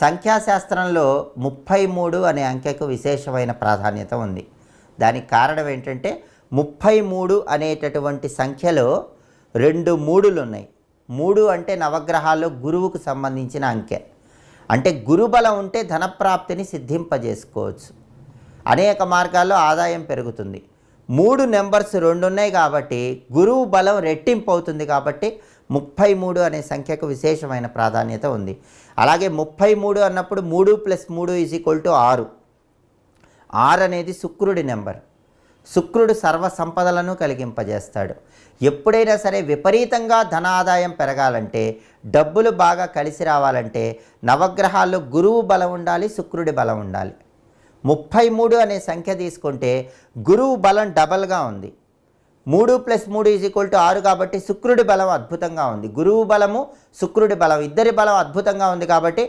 సంఖ్యాశాస్త్రంలో ముప్పై మూడు అనే అంకెకు విశేషమైన ప్రాధాన్యత ఉంది. దానికి కారణం ఏంటంటే ముప్పై మూడు అనేటటువంటి సంఖ్యలో రెండు మూడులు ఉన్నాయి. మూడు అంటే నవగ్రహాల్లో గురువుకు సంబంధించిన అంకె. అంటే గురుబలం ఉంటే ధనప్రాప్తిని సిద్ధింపజేసుకోవచ్చు. అనేక మార్గాల్లో ఆదాయం పెరుగుతుంది. మూడు నెంబర్స్ రెండు ఉన్నాయి కాబట్టి గురువు బలం రెట్టింపు అవుతుంది కాబట్టి ముప్పై మూడు అనే సంఖ్యకు విశేషమైన ప్రాధాన్యత ఉంది. అలాగే ముప్పై మూడు అన్నప్పుడు మూడు ప్లస్ మూడు ఈజ్ ఈక్వల్ టు ఆరు. ఆరు అనేది శుక్రుడి నెంబర్. శుక్రుడు సర్వ సంపదలను కలిగింపజేస్తాడు. ఎప్పుడైనా సరే విపరీతంగా ధనాదాయం పెరగాలంటే డబ్బులు బాగా కలిసి రావాలంటే నవగ్రహాల్లో గురువు బలం ఉండాలి శుక్రుడి బలం ఉండాలి. ముప్పై మూడు అనే సంఖ్య తీసుకుంటే గురువు బలం డబల్గా ఉంది. మూడు ప్లస్ మూడు ఈజ్ ఈక్వల్ టు ఆరు కాబట్టి శుక్రుడి బలం అద్భుతంగా ఉంది. గురువు బలము శుక్రుడి బలం ఇద్దరి బలం అద్భుతంగా ఉంది కాబట్టి